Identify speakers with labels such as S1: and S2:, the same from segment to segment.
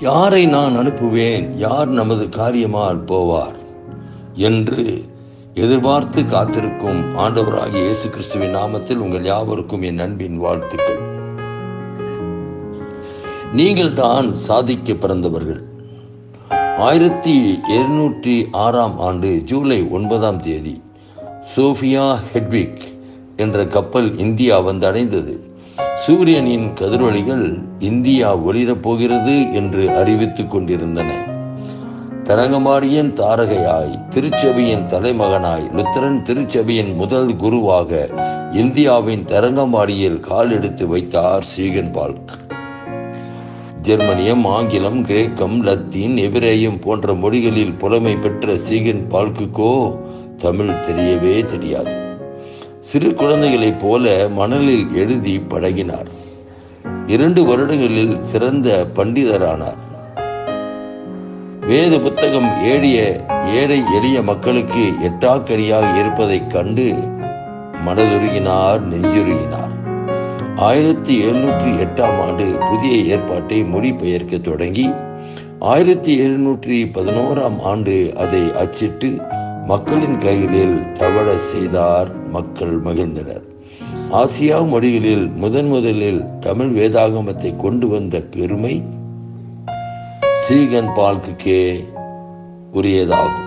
S1: யாரை நான் அனுப்புவேன்? யார் நமது காரியமால் போவார்? என்று எதிர்பார்த்து காத்திருக்கும் ஆண்டவராகிய இயேசு கிறிஸ்துவின் நாமத்தில் உங்கள் யாவருக்கும் என் அன்பின் வாழ்த்துக்கள். நீங்கள் தான் சாதிக்க பிறந்தவர்கள். ஆயிரத்தி எழுநூற்றி ஆறாம் ஆண்டு ஜூலை ஒன்பதாம் தேதி சோஃபியா ஹெட்விக் என்ற கப்பல் இந்தியா வந்தடைந்தது சூரியனின் கதிரொளிகள் இந்தியா ஒளிரப் போகிறது என்று அறிவித்துக் கொண்டிருந்தன. தரங்கம்பாடியின் தாரகையாய் திருச்சபையின் தலைமகனாய் லுத்தரன் திருச்சபையின் முதல் குருவாக இந்தியாவின் தரங்கம்பாடியில் கால் எடுத்து வைத்தார் சீகன் பால்க். ஜெர்மனியம் ஆங்கிலம் கிரேக்கம் லத்தீன் எபிரேயம் போன்ற மொழிகளில் புலமை பெற்ற சீகன் பால்குக்கோ தமிழ் தெரியவே தெரியாது. சிறு குழந்தைகளைப் போல மணலில் எழுதி பழகினார். இரண்டு வருடங்களில் சிறந்த பண்டிதரானார். வேத புத்தகம் ஏழிய ஏழை எளிய மக்களுக்கு எட்டாக்கரியாக இருப்பதைக் கண்டு மனதுருகினார் நெஞ்சுருகினார். ஆயிரத்தி எழுநூற்றி எட்டாம் ஆண்டு புதிய ஏற்பாட்டை மொழிபெயர்க்க தொடங்கி ஆயிரத்தி எழுநூற்றி பதினோராம் ஆண்டு அதை அச்சிட்டு மக்களின் கைகளில் தவழ செய்தார் மக்கள் மகிழ்ந்தனர். ஆசியா மொழிகளில் முதன் முதலில் தமிழ் வேதாகமத்தை கொண்டு வந்த பெருமை ஸ்ரீகன் பால்குக்கே உரியதாகும்.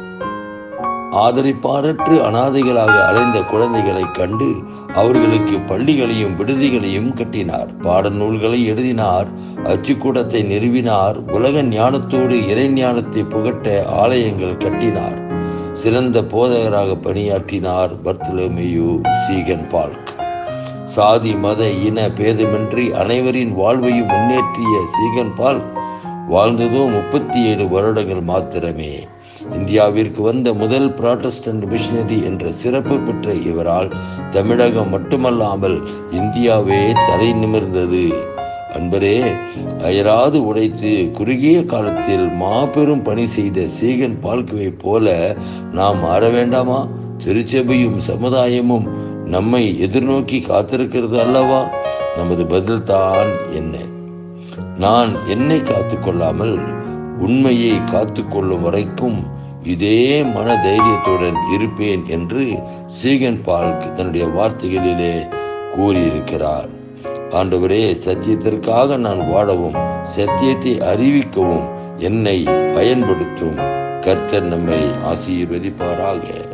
S1: ஆதரிப்பாரற்று அனாதைகளாக அலைந்த குழந்தைகளை கண்டு அவர்களுக்கு பள்ளிகளையும் விடுதிகளையும் கட்டினார். பாடநூல்களை எழுதினார் அச்சுக்கூடத்தை நிறுவினார் உலக ஞானத்தோடு இறை ஞானத்தை புகட்ட ஆலயங்கள் கட்டினார். சிறந்த போதகராக பணியாற்றினார் பர்த்தலமேயு சீகன் பால்க். சாதி மத இன பேதமின்றி அனைவரின் வாழ்வையும் முன்னேற்றிய சீகன் பால்க் வாழ்ந்ததோ முப்பத்தி ஏழு வருடங்கள் மாத்திரமே. இந்தியாவிற்கு வந்த முதல் புராட்டஸ்டன்ட் மிஷினரி என்ற சிறப்பு பெற்ற இவரால் தமிழகம் மட்டுமல்லாமல் இந்தியாவே தலை நிமிர்ந்தது. அன்பரே அயராது உடைத்து குறுகிய காலத்தில் மாபெரும் பணி செய்த சீகன் பால்குவை போல நாம் மாற வேண்டாமா? திருச்சபையும் சமுதாயமும் நம்மை எதிர்நோக்கி காத்திருக்கிறது அல்லவா? நமது பதில்தான் என்ன? நான் என்னை காத்துக்கொள்ளாமல் உண்மையை காத்துக்கொள்ளும் வரைக்கும் இதே மன தைரியத்துடன் இருப்பேன் என்று சீகன் பால்க் தன்னுடைய வார்த்தைகளிலே கூறியிருக்கிறார். ஆண்டவரே சத்தியத்திற்காக நான் வாழவும் சத்தியத்தை அறிவிக்கவும் என்னை பயன்படுத்தும். கர்த்தர் நம்மை ஆசீர்வதிப்பாராக.